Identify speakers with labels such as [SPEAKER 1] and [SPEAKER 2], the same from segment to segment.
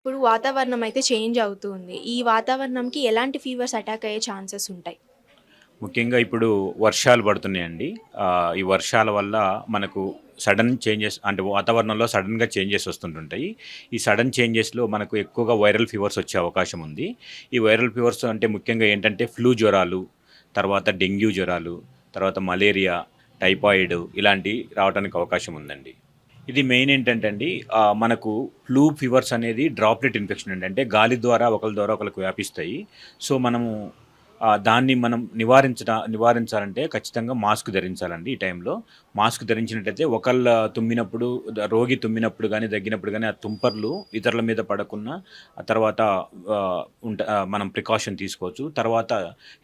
[SPEAKER 1] ఇప్పుడు వాతావరణం అయితే చేంజ్ అవుతుంది. ఈ వాతావరణంకి ఎలాంటి ఫీవర్స్ అటాక్ అయ్యే ఛాన్సెస్ ఉంటాయి?
[SPEAKER 2] ముఖ్యంగా ఇప్పుడు వర్షాలు పడుతున్నాయండి. ఆహ్, ఈ వర్షాల వల్ల మనకు సడన్ చేంజెస్ అంటే వాతావరణంలో సడన్‌గా చేంజెస్ వస్తుంటుంటాయి. ఈ సడన్ చేంజెస్‌లో మనకు ఎక్కువగా వైరల్ ఫీవర్స్ వచ్చే అవకాశం ఉంది. ఈ వైరల్ ఫీవర్స్ అంటే ముఖ్యంగా ఏంటంటే ఫ్లూ జ్వరాలు, తర్వాత డెంగ్యూ జ్వరాలు, తర్వాత మలేరియా, టైఫాయిడ్ ఇలాంటివి రావడానికి అవకాశం ఉందండి. ఇది మెయిన్ ఏంటంటే అండి మనకు ఫ్లూ ఫీవర్స్ అనేది డ్రాప్లెట్ ఇన్ఫెక్షన్ అండి. అంటే గాలి ద్వారా ఒకళ్ళ ద్వారా ఒకరికి వ్యాపిస్తాయి. సో, మనము దాన్ని మనం నివారించడం నివారించాలంటే ఖచ్చితంగా మాస్క్ ధరించాలండి ఈ టైంలో. మాస్క్ ధరించినట్టయితే ఒకళ్ళ తుమ్మినప్పుడు రోగి తుమ్మినప్పుడు కానీ దగ్గినప్పుడు కానీ ఆ తుంపర్లు ఇతరుల మీద పడకుండా ఆ తర్వాత ఉంట మనం ప్రికాషన్ తీసుకోవచ్చు. తర్వాత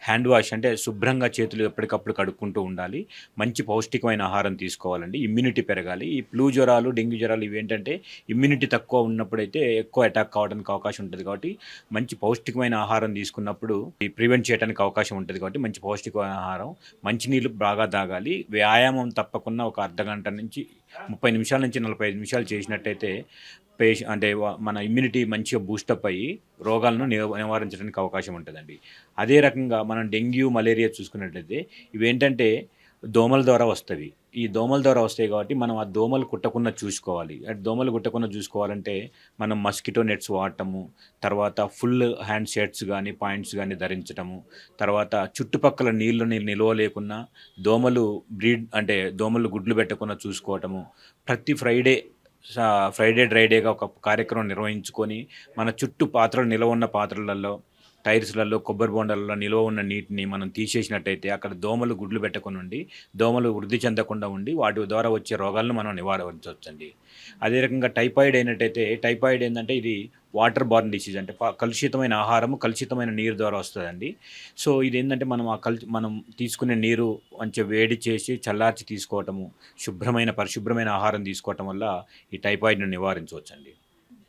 [SPEAKER 2] హ్యాండ్ వాష్ అంటే శుభ్రంగా చేతులు ఎప్పటికప్పుడు కడుక్కుంటూ ఉండాలి. మంచి పౌష్టికమైన ఆహారం తీసుకోవాలండి. ఇమ్యూనిటీ పెరగాలి. ఈ ఫ్లూ జ్వరాలు, డెంగ్యూ జ్వరాలు ఇవేంటంటే ఇమ్యూనిటీ తక్కువ ఉన్నప్పుడైతే ఎక్కువ అటాక్ కావడానికి అవకాశం ఉంటుంది కాబట్టి మంచి పౌష్టికమైన ఆహారం తీసుకున్నప్పుడు ఈ ప్రివెంట్ చేయడానికి అవకాశం ఉంటుంది కాబట్టి మంచి పౌష్టిక ఆహారం, మంచినీళ్ళు బాగా తాగాలి. వ్యాయామం తప్పకుండా ఒక అర్ధగంట నుంచి 30 నిమిషాల నుంచి 45 నిమిషాలు చేసినట్టయితే పేష అంటే మన ఇమ్యూనిటీ మంచిగా బూస్టప్ అయ్యి రోగాలను నివారించడానికి అవకాశం ఉంటుందండి అదే రకంగా మనం డెంగ్యూ, మలేరియా చూసుకున్నట్లయితే ఇవేంటంటే దోమల ద్వారా వస్తవి. ఈ దోమల ద్వారా వస్తాయి కాబట్టి మనం ఆ దోమలు కుట్టకుండా చూసుకోవాలి. ఆ దోమలు కుట్టకుండా చూసుకోవాలంటే మనం మస్కిటో నెట్స్ వాడటము, తర్వాత ఫుల్ హ్యాండ్ షర్ట్స్ కానీ పాయింట్స్ కానీ ధరించటము, తర్వాత చుట్టుపక్కల నీళ్ళని నిల్వ లేకున్నా దోమలు బ్రీడ్ అంటే దోమలు గుడ్లు పెట్టకుండా చూసుకోవటము. ప్రతి ఫ్రైడే ఫ్రైడే డ్రైడేగా ఒక కార్యక్రమం నిర్వహించుకొని మన చుట్టూ పాత్రలు నిల్వ ఉన్న పాత్రలలో, టైర్స్‌లలో, కొబ్బరి బొండాలలో నిల్వ ఉన్న నీటిని మనం తీసేసినట్టయితే అక్కడ దోమలు గుడ్లు పెట్టకుండా ఉండి, దోమలు వృద్ధి చెందకుండా ఉండి వాటి ద్వారా వచ్చే రోగాలను మనం నివారించవచ్చండి. అదే రకంగా టైఫాయిడ్ అయినట్టయితే టైఫాయిడ్ ఏంటంటే ఇది వాటర్ బార్న్ డిసీజ్ అంటే కలుషితమైన ఆహారము, కలుషితమైన నీరు ద్వారా వస్తుందండి సో, ఇది ఏంటంటే మనం ఆ కల్ మనం తీసుకునే నీరు మంచిగా వేడి చేసి చల్లార్చి తీసుకోవటము, శుభ్రమైన పరిశుభ్రమైన ఆహారం తీసుకోవటం వల్ల ఈ టైఫాయిడ్ను నివారించవచ్చండి.